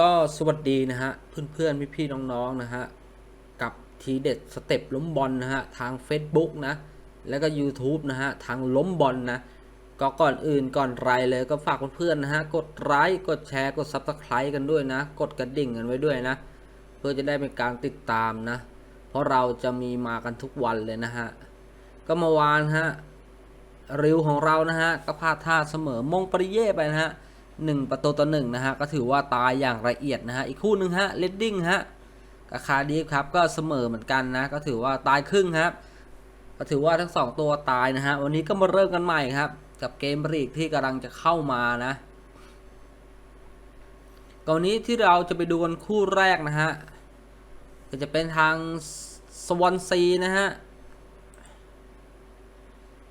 ก็สวัสดีนะฮะเพื่อนๆพี่ๆน้องๆนะฮะกับทีเด็ดสเต็ปล้มบอลนะฮะทาง Facebook นะแล้วก็ YouTube นะฮะทางล้มบอลนะก็ก่อนอื่นก่อนไรเลยก็ฝากเพื่อนๆนะฮะกดไลค์กดแชร์กด Subscribe กันด้วยนะ กดกระดิ่งกันไว้ด้วยนะ เพื่อจะได้เป็นการติดตามนะ เพราะเราจะมีมากันทุกวันเลยนะฮะก็เมื่อวานฮะริวของเรานะฮะก็พลาดท่าเสมอมงปริเย่ไปนะฮะ หนึ่งประตูต่อหนึ่งนะฮะก็ถือว่าตายอย่างละเอียดนะฮะอีกคู่หนึ่งฮะเลดดิ้งฮะกับคาร์ดิฟครับก็เสมอเหมือนกันนะก็ถือว่าตายครึ่งครับก็ถือว่าทั้งสองตัวตายนะฮะวันนี้ก็มาเริ่มกันใหม่ครับ กับเกมรีกที่กำลังจะเข้ามานะก่อนนี้ที่เราจะไปดูกันคู่แรกนะฮะก็จะเป็นทางสวอนซีนะฮะ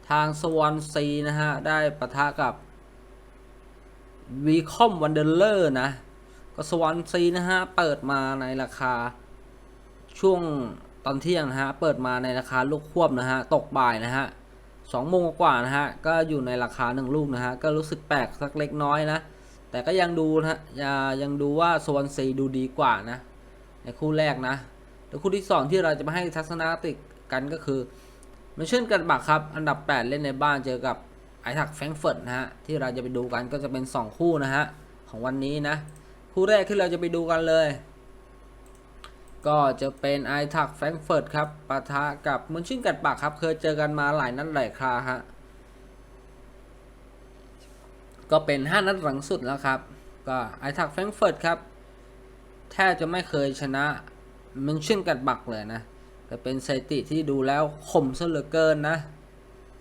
ทางสวอนซีนะฮะได้ปะทะกับ วีคอมวันเดอร์เลอร์นะ ก็สวอนซีนะฮะ เปิดมาในราคา ช่วงตอนเที่ยงนะฮะ เปิดมาในราคาลูกควบนะฮะ ตกบ่ายนะฮะสองโมงกว่านะฮะ ก็อยู่ในราคาหนึ่งลูกนะฮะ ก็รู้สึกแปลกสักเล็กน้อยนะ แต่ก็ยังดูนะฮะยังดูว่าสวอนซีดูดีกว่านะ ในคู่แรกนะแล้วคู่ที่สองที่เราจะมาให้ทัศนคติกันก็คือมันเช่นกันบักครับ อันดับ 8 เล่นในบ้านเจอกับ ไอทักแฟรงเฟิร์ตนะฮะที่เราจะไปดูกันก็จะเป็น 2 คู่นะฮะของวันนี้นะ คู่แรกที่เราจะไปดูกันเลย ก็จะเป็นไอทักแฟรงเฟิร์ตครับปะทะกับมุนชินกัดบักครับ เคยเจอกันมาหลายนัดหลายคราฮะก็เป็น 5 นัดหลังสุดแล้วครับก็ไอทักแฟรงเฟิร์ตครับแทบจะไม่เคยชนะมุนชินกัดบักเลยนะก็เป็นสถิติที่ดูแล้วคมซะเหลือเกินนะ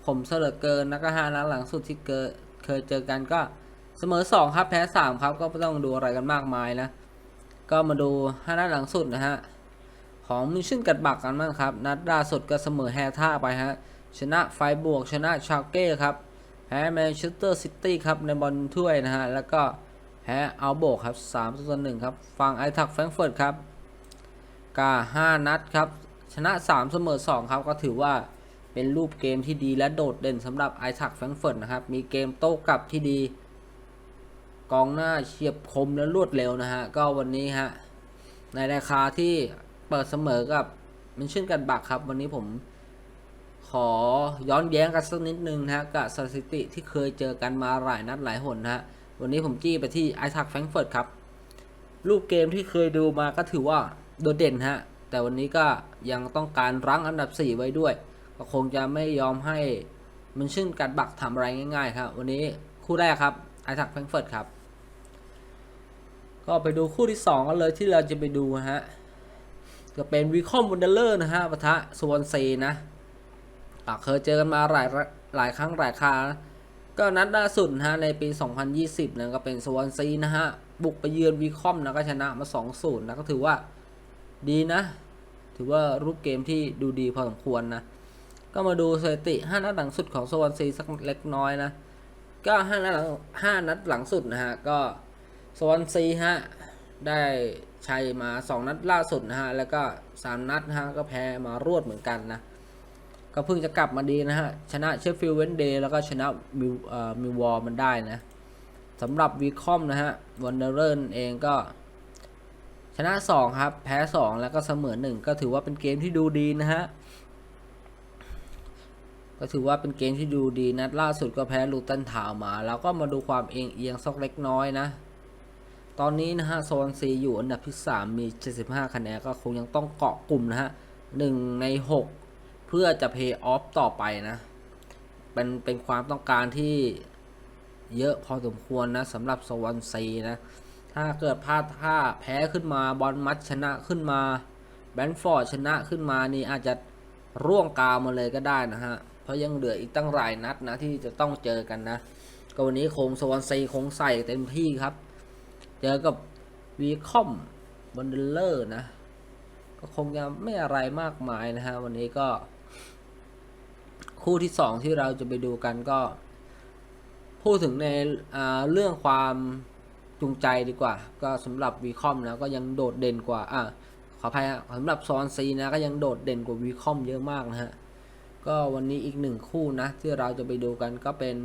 คมเหลือเกินนะก็ห้านัดหลังสุดที่เกิดเคยเจอกันก็เสมอสองครับแพ้สามครับ ก็ไม่ต้องดูอะไรกันมากมายนะ ก็มาดูห้านัดหลังสุดนะฮะของมิชชั่นกัดบักกันบ้างครับ นัดล่าสุดก็เสมอแฮท่าไปฮะชนะไฟบวกชนะชาเก้ครับแพ้แมนเชสเตอร์ซิตี้ครับในบอลถ้วยนะฮะแล้วก็แพ้อัลโบกครับสามต่อหนึ่งครับฝั่งไอทักแฟรงเฟิร์ตครับก็ห้านัดครับชนะ 3 เสมอ 2 ครับ ก็ถือว่า เป็นรูปเกมที่ดีและโดดเด่นสำหรับไอทักแฟรงเฟิร์ตนะครับ มีเกมโต้กลับที่ดี กองหน้าเฉียบคมและรวดเร็วนะฮะ ก็วันนี้ฮะ ในราคาที่เปิดเสมอกับมันชื่นกันบักครับ วันนี้ผมขอย้อนแย้งกันสักนิดนึงนะฮะกับสถิติที่เคยเจอกันมาหลายนัดหลายหนนะฮะ วันนี้ผมจี้ไปที่ไอทักแฟรงเฟิร์ตครับ รูปเกมที่เคยดูมาก็ถือว่าโดดเด่นฮะ แต่วันนี้ก็ยังต้องการรั้งอันดับ 4 ไว้ด้วย ก็คงจะไม่ยอมให้มันชื่นกัดบักทำอะไรง่ายๆครับ วันนี้คู่แรกครับไอทักแฟรงเฟิร์ตครับ ก็ไปดูคู่ที่2กันเลยที่เราจะไปดูฮะก็เป็นวีคอมวันเดเลอร์นะฮะปะทะสวอนซีนะเคยเจอกันมาหลายหลายครั้งหลายคราก็นัดล่าสุดฮะในปี 2020นะก็เป็นสวอนซีนะฮะ บุกไปเยือนวีคอมนะก็ชนะมา 2-0นะก็ถือว่าดีนะ ถือว่ารูปเกมที่ดูดีพอสมควรนะ ก็มาดูสถิติ 5 นัดหลังสุดของสวอนซีสักเล็กน้อยนะ ก็ 5 นัดหลัง 5 นัดหลังสุดนะฮะ ก็สวอนซีฮะ ได้ชัยมา 2 นัดล่าสุดนะฮะ แล้วก็ 3 นัดนะฮะ ก็แพ้มารวดเหมือนกันนะ ก็เพิ่งจะกลับมาดีนะฮะ ชนะเชฟฟิลด์เวนเดย์แล้วก็ชนะมิวเอ่อมิววอลมันได้นะสำหรับวีคอมนะฮะวันเดอร์เลนเองก็ชนะ 2 ครับ แพ้ 2 แล้วก็เสมอ 1 ก็ถือว่าเป็นเกมที่ดูดีนะฮะ ก็ถือว่าเป็นเกมที่ดูดีนัดล่าสุดก็แพ้ลูตันทาวมา แล้วก็มาดูความเอียงเอียงสักเล็กน้อยนะ ตอนนี้นะฮะโซนซีอยู่อันดับที่ 3 มี 75 คะแนนก็คงยังต้องเกาะกลุ่มนะฮะ1ใน 6 เพื่อจะเพย์ออฟต่อไปนะ เป็นเป็นความต้องการที่เยอะพอสมควรนะสำหรับสวอนซีนะ ถ้าเกิดพลาดท่าแพ้ขึ้นมาบอลมัดชนะขึ้นมาแบนฟอร์ดชนะขึ้นมานี่อาจจะร่วงกาวมาเลยก็ได้นะฮะ เพราะยังเหลืออีกตั้งหลายนัดนะที่จะต้องเจอกันนะก็วันนี้คงสวอนซีคงใส่เต็มที่ครับ เจอกับวีคอมบอนเดลเลอร์นะ ก็คงจะไม่อะไรมากมายนะฮะวันนี้ก็ คู่ที่สองที่เราจะไปดูกันก็ พูดถึงในเรื่องความจูงใจดีกว่า ก็สำหรับวีคอมนะก็ยังโดดเด่นกว่าอ่าขออภัยสำหรับซอนซีนะก็ยังโดดเด่นกว่าวีคอมเยอะมากนะฮะ ก็วันนี้อีกหนึ่งคู่นะที่เราจะไปดูกันก็เป็น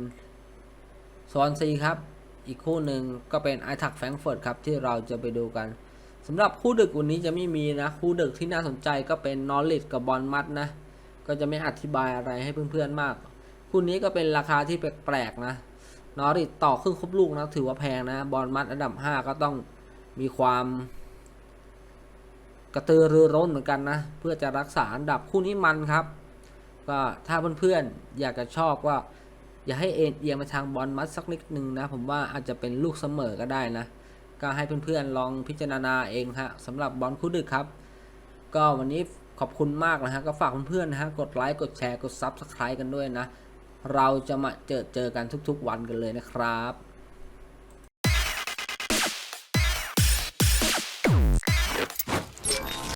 ซอนซีครับ อีกคู่หนึ่งก็เป็นไอทักแฟรงเฟิร์ตครับที่เราจะไปดูกันสำหรับคู่ดึกวันนี้จะไม่มีนะ คู่ดึกที่น่าสนใจก็เป็นนอริทกับบอลมัดนะ ก็จะไม่อธิบายอะไรให้เพื่อนๆมาก คู่นี้ก็เป็นราคาที่แปลกๆนะนอริทต่อครึ่งครบลูกนะถือว่าแพงนะบอลมัดอันดับ 5 ก็ต้องมีความกระตือรือร้นเหมือนกันนะ เพื่อจะรักษาอันดับคู่นี้มันครับ ก็ถ้าเพื่อนๆอยากจะชอบก็อย่าให้เอ็นเอียงไปทางบอลมัดสักนิดนึงนะ ผมว่าอาจจะเป็นลูกเสมอก็ได้นะ ก็ให้เพื่อนๆลองพิจารณาเองฮะสำหรับบอลคู่ดึกครับ ก็วันนี้ขอบคุณมากนะฮะก็ฝากเพื่อนๆนะฮะกดไลค์กดแชร์กด Subscribe กันด้วยนะ เราจะมาเจอเจอกันทุกๆวันกันเลยนะครับ